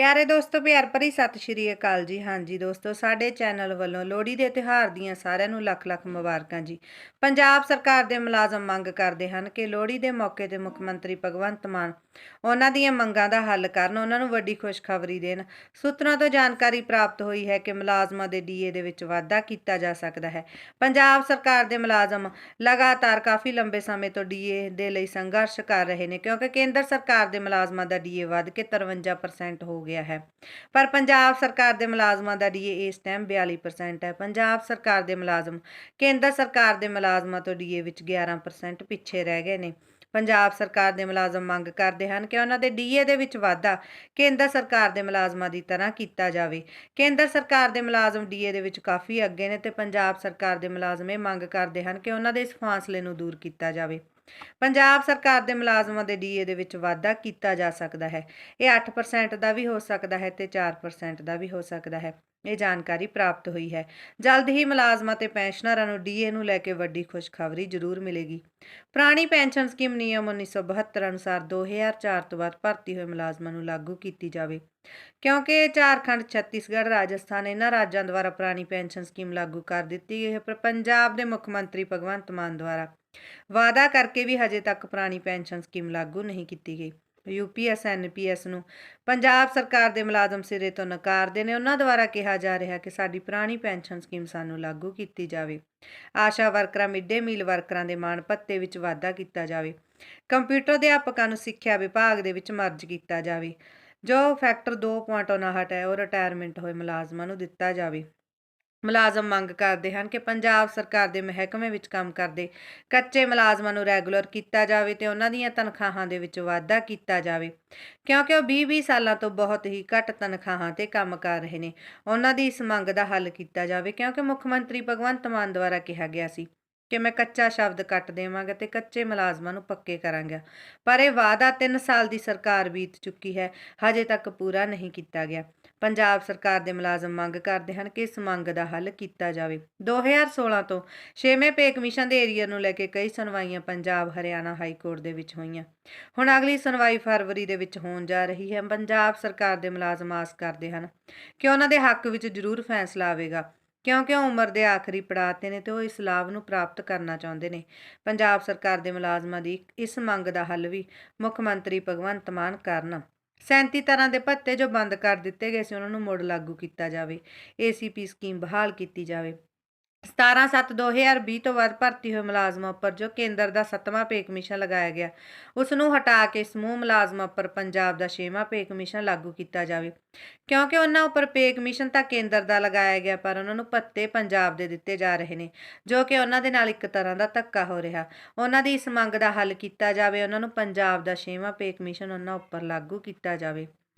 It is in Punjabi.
ਪਿਆਰੇ ਦੋਸਤੋ, ਪਿਆਰ ਭਰੀ ਸਤਿ ਸ਼੍ਰੀ ਅਕਾਲ ਜੀ। ਹਾਂਜੀ ਦੋਸਤੋ, ਸਾਡੇ ਚੈਨਲ ਵੱਲੋਂ ਲੋਹੜੀ ਦੇ ਤਿਉਹਾਰ ਦੀਆਂ ਸਾਰਿਆਂ ਨੂੰ ਲੱਖ ਲੱਖ ਮੁਬਾਰਕਾਂ ਜੀ। ਪੰਜਾਬ ਸਰਕਾਰ ਦੇ ਮੁਲਾਜ਼ਮ ਮੰਗ ਕਰਦੇ ਹਨ ਕਿ ਲੋਹੜੀ ਦੇ ਮੌਕੇ ਤੇ ਮੁੱਖ ਮੰਤਰੀ ਭਗਵੰਤ ਮਾਨ ਉਹਨਾਂ ਦੀਆਂ ਮੰਗਾਂ ਦਾ ਹੱਲ ਕਰਨ, ਉਹਨਾਂ ਨੂੰ ਵੱਡੀ ਖੁਸ਼ਖਬਰੀ ਦੇਣ। ਸੂਤਰਾਂ ਤੋਂ ਜਾਣਕਾਰੀ ਪ੍ਰਾਪਤ ਹੋਈ ਹੈ ਕਿ ਮੁਲਾਜ਼ਮਾਂ ਦੇ ਡੀਏ ਦੇ ਵਿੱਚ ਵਾਧਾ ਕੀਤਾ ਜਾ ਸਕਦਾ ਹੈ। ਪੰਜਾਬ ਸਰਕਾਰ ਦੇ ਮੁਲਾਜ਼ਮ ਲਗਾਤਾਰ ਕਾਫੀ ਲੰਬੇ ਸਮੇਂ ਤੋਂ ਡੀਏ ਦੇ ਲਈ ਸੰਘਰਸ਼ ਕਰ ਰਹੇ ਨੇ ਕਿਉਂਕਿ ਕੇਂਦਰ ਸਰਕਾਰ ਦੇ ਮੁਲਾਜ਼ਮਾਂ ਦਾ ਡੀਏ ਵੱਧ ਕੇ 53% ਹੋ ਗਿਆ। ਹੈ। ਪਰ ਪੰਜਾਬ ਸਰਕਾਰ ਦੇ ਮੁਲਾਜ਼ਮਾਂ ਦਾ ਡੀਏ ਇਸ ਟਾਈਮ 42% ਹੈ। ਪੰਜਾਬ ਸਰਕਾਰ ਦੇ ਮੁਲਾਜ਼ਮ, ਕੇਂਦਰ ਸਰਕਾਰ ਦੇ ਮੁਲਾਜ਼ਮਾਂ ਤੋਂ ਡੀਏ ਵਿੱਚ 11% ਪਿੱਛੇ ਰਹਿ ਗਏ ਨੇ। ਪੰਜਾਬ ਸਰਕਾਰ ਦੇ ਮੁਲਾਜ਼ਮ ਮੰਗ ਕਰਦੇ ਹਨ ਕਿ ਉਹਨਾਂ ਦੇ ਡੀਏ ਦੇ ਵਿੱਚ ਵਾਧਾ ਕੇਂਦਰ ਸਰਕਾਰ ਦੇ ਮੁਲਾਜ਼ਮਾਂ ਦੀ ਤਰ੍ਹਾਂ ਕੀਤਾ ਜਾਵੇ। ਕੇਂਦਰ ਸਰਕਾਰ ਦੇ ਮੁਲਾਜ਼ਮ ਡੀਏ ਦੇ ਵਿੱਚ ਕਾਫੀ ਅੱਗੇ ਨੇ ਤੇ ਪੰਜਾਬ ਸਰਕਾਰ ਦੇ ਮੁਲਾਜ਼ਮ ਇਹ ਮੰਗ ਕਰਦੇ ਹਨ ਕਿ ਉਹਨਾਂ ਦੇ ਇਸ ਫਾਸਲੇ ਨੂੰ ਦੂਰ ਕੀਤਾ ਜਾਵੇ। ਪੰਜਾਬ ਸਰਕਾਰ ਦੇ ਮੁਲਾਜ਼ਮਾਂ ਦੇ ਡੀਏ ਦੇ ਵਿੱਚ ਵਾਧਾ ਕੀਤਾ ਜਾ ਸਕਦਾ ਹੈ। ਇਹ 8% ਦਾ ਵੀ ਹੋ ਸਕਦਾ ਹੈ ਤੇ 4% ਦਾ ਵੀ ਹੋ ਸਕਦਾ ਹੈ। ਇਹ ਜਾਣਕਾਰੀ ਪ੍ਰਾਪਤ ਹੋਈ ਹੈ। ਜਲਦ ਹੀ ਮੁਲਾਜ਼ਮਾਂ ਤੇ ਪੈਨਸ਼ਨਰਾਂ ਨੂੰ ਡੀਏ ਨੂੰ ਲੈ ਕੇ ਵੱਡੀ ਖੁਸ਼ਖਬਰੀ ਜ਼ਰੂਰ ਮਿਲੇਗੀ। ਪੁਰਾਣੀ ਪੈਨਸ਼ਨ ਸਕੀਮ ਨਿਯਮ 1972 ਅਨੁਸਾਰ 2004 ਤੋਂ ਬਾਅਦ ਭਰਤੀ ਹੋਏ ਮੁਲਾਜ਼ਮਾਂ ਨੂੰ ਲਾਗੂ ਕੀਤੀ ਜਾਵੇ। ਕਿਉਂਕਿ ਝਾਰਖੰਡ, ਛੱਤੀਸਗੜ੍ਹ, ਰਾਜਸਥਾਨ ਇਹਨਾਂ ਰਾਜਾਂ ਦੁਆਰਾ ਪੁਰਾਣੀ ਪੈਨਸ਼ਨ ਸਕੀਮ ਲਾਗੂ ਕਰ ਦਿੱਤੀ ਗਈ ਹੈ। ਪਰ ਪੰਜਾਬ ਦੇ ਮੁੱਖ ਮੰਤਰੀ ਭਗਵੰਤ ਮਾਨ ਦੁਆਰਾ ਵਾਅਦਾ ਕਰਕੇ ਵੀ ਹਜੇ ਤੱਕ ਪੁਰਾਣੀ ਪੈਨਸ਼ਨ ਸਕੀਮ ਲਾਗੂ ਨਹੀਂ ਕੀਤੀ ਗਈ। ਯੂਪੀਐਸ ਐਨਪੀਐਸ ਨੂੰ ਪੰਜਾਬ ਸਰਕਾਰ ਦੇ ਮੁਲਾਜ਼ਮ ਸਿਰੇ ਤੋਂ ਨਕਾਰਦੇ ਨੇ। ਉਹਨਾਂ ਦੁਆਰਾ ਕਿਹਾ ਜਾ ਰਿਹਾ ਕਿ ਸਾਡੀ ਪੁਰਾਣੀ ਪੈਨਸ਼ਨ ਸਕੀਮ ਸਾਨੂੰ ਲਾਗੂ ਕੀਤੀ ਜਾਵੇ। ਆਸ਼ਾ ਵਰਕਰਾਂ ਮਿੱਡੇ ਮੀਲ ਵਰਕਰਾਂ ਦੇ ਮਾਣ ਭੱਤੇ ਵਿੱਚ ਵਾਧਾ ਕੀਤਾ ਜਾਵੇ। ਕੰਪਿਊਟਰ ਅਧਿਆਪਕਾਂ ਨੂੰ ਸਿੱਖਿਆ ਵਿਭਾਗ ਦੇ ਵਿੱਚ ਮਰਜ ਕੀਤਾ ਜਾਵੇ। ਜੋ ਫੈਕਟਰ 2.59 ਹੈ, ਉਹ ਰਿਟਾਇਰਮੈਂਟ ਹੋਏ ਮੁਲਾਜ਼ਮਾਂ ਨੂੰ ਦਿੱਤਾ ਜਾਵੇ। ਮੁਲਾਜ਼ਮ ਮੰਗ ਕਰਦੇ ਹਨ ਕਿ ਪੰਜਾਬ ਸਰਕਾਰ ਦੇ ਮਹਿਕਮੇ ਵਿੱਚ ਕੰਮ ਕਰਦੇ ਕੱਚੇ ਮੁਲਾਜ਼ਮਾਂ ਨੂੰ ਰੈਗੂਲਰ ਕੀਤਾ ਜਾਵੇ ਤੇ ਉਹਨਾਂ ਦੀਆਂ ਤਨਖਾਹਾਂ ਦੇ ਵਿੱਚ ਵਾਧਾ ਕੀਤਾ ਜਾਵੇ। ਕਿਉਂਕਿ ਉਹ 20-20 ਸਾਲਾਂ ਤੋਂ ਬਹੁਤ ਹੀ ਘੱਟ ਤਨਖਾਹਾਂ ਤੇ ਕੰਮ ਕਰ ਰਹੇ ਨੇ। ਉਹਨਾਂ ਦੀ ਇਸ ਮੰਗ ਦਾ ਹੱਲ ਕੀਤਾ ਜਾਵੇ ਕਿਉਂਕਿ ਮੁੱਖ ਮੰਤਰੀ ਭਗਵੰਤ ਮਾਨ ਦੁਆਰਾ ਕਿਹਾ ਗਿਆ ਸੀ ਕਿ ਮੈਂ ਕੱਚਾ ਸ਼ਬਦ ਕੱਟ ਦੇਵਾਂਗਾ ਤੇ ਕੱਚੇ ਮੁਲਾਜ਼ਮਾਂ ਨੂੰ ਪੱਕੇ ਕਰਾਂਗਾ। ਪਰ ਇਹ ਵਾਅਦਾ 3 ਸਾਲ ਦੀ ਸਰਕਾਰ ਬੀਤ ਚੁੱਕੀ ਹੈ, ਹਜੇ ਤੱਕ ਪੂਰਾ ਨਹੀਂ ਕੀਤਾ ਗਿਆ। ਪੰਜਾਬ ਸਰਕਾਰ ਦੇ ਮੁਲਾਜ਼ਮ ਮੰਗ ਕਰਦੇ ਹਨ ਕਿ ਇਸ ਮੰਗ ਦਾ ਹੱਲ ਕੀਤਾ ਜਾਵੇ। 2016 ਤੋਂ 6ਵੇਂ ਪੇ ਕਮਿਸ਼ਨ ਦੇ ਏਰੀਆ ਨੂੰ ਲੈ ਕੇ ਕਈ ਸੁਣਵਾਈਆਂ ਪੰਜਾਬ, ਹਰਿਆਣਾ ਹਾਈ ਕੋਰਟ ਦੇ ਵਿੱਚ ਹੋਈਆਂ। ਹੁਣ ਅਗਲੀ ਸੁਣਵਾਈ ਫਰਵਰੀ ਦੇ ਵਿੱਚ ਹੋਣ ਜਾ ਰਹੀ ਹੈ। ਪੰਜਾਬ ਸਰਕਾਰ ਦੇ ਮੁਲਾਜ਼ਮ ਆਸ ਕਰਦੇ ਹਨ ਕਿ ਉਹਨਾਂ ਦੇ ਹੱਕ ਵਿੱਚ ਜ਼ਰੂਰ ਫੈਸਲਾ ਆਵੇਗਾ। ਕਿਉਂਕਿ ਉਹ ਉਮਰ ਦੇ ਆਖਰੀ ਪੜਾਅ ਤੇ ਨੇ ਤੇ ਉਹ ਇਸ ਲਾਭ ਨੂੰ ਪ੍ਰਾਪਤ ਕਰਨਾ ਚਾਹੁੰਦੇ ਨੇ। ਪੰਜਾਬ ਸਰਕਾਰ ਦੇ ਮੁਲਾਜ਼ਮਾਂ ਦੀ ਇਸ ਮੰਗ ਦਾ ਹੱਲ ਵੀ ਮੁੱਖ ਮੰਤਰੀ ਭਗਵੰਤ ਮਾਨ ਕਰਨ। 37 ਤਰ੍ਹਾਂ ਦੇ ਭੱਤੇ ਜੋ ਬੰਦ ਕਰ ਦਿੱਤੇ ਗਏ ਸੀ, ਉਹਨਾਂ ਨੂੰ ਮੁੜ ਲਾਗੂ ਕੀਤਾ ਜਾਵੇ। ਏਸੀਪੀ ਸਕੀਮ ਬਹਾਲ ਕੀਤੀ ਜਾਵੇ। 17/7/2020 ਤੋਂ ਬਾਅਦ ਭਰਤੀ ਹੋਏ ਮੁਲਾਜ਼ਮਾਂ ਉੱਪਰ ਜੋ ਕੇਂਦਰ ਦਾ 7ਵਾਂ ਪੇ ਕਮਿਸ਼ਨ ਲਗਾਇਆ ਗਿਆ ਉਸ ਨੂੰ ਹਟਾ ਕੇ ਸਮੂਹ ਮੁਲਾਜ਼ਮਾਂ ਉੱਪਰ ਪੰਜਾਬ ਦਾ 6ਵਾਂ ਪੇ ਕਮਿਸ਼ਨ ਲਾਗੂ ਕੀਤਾ ਜਾਵੇ। ਕਿਉਂਕਿ ਉਹਨਾਂ ਉੱਪਰ ਪੇ ਕਮਿਸ਼ਨ ਤਾਂ ਕੇਂਦਰ ਦਾ ਲਗਾਇਆ ਗਿਆ, ਪਰ ਉਹਨਾਂ ਨੂੰ ਭੱਤੇ ਪੰਜਾਬ ਦੇ ਦਿੱਤੇ ਜਾ ਰਹੇ ਨੇ, ਜੋ ਕਿ ਉਹਨਾਂ ਦੇ ਨਾਲ ਇੱਕ ਤਰ੍ਹਾਂ ਦਾ ਧੱਕਾ ਹੋ ਰਿਹਾ। ਉਹਨਾਂ ਦੀ ਇਸ ਮੰਗ ਦਾ ਹੱਲ ਕੀਤਾ ਜਾਵੇ, ਉਹਨਾਂ ਨੂੰ ਪੰਜਾਬ ਦਾ 6ਵਾਂ ਪੇ ਕਮਿਸ਼ਨ ਉਹਨਾਂ ਉੱਪਰ ਲਾਗੂ ਕੀਤਾ ਜਾਵੇ।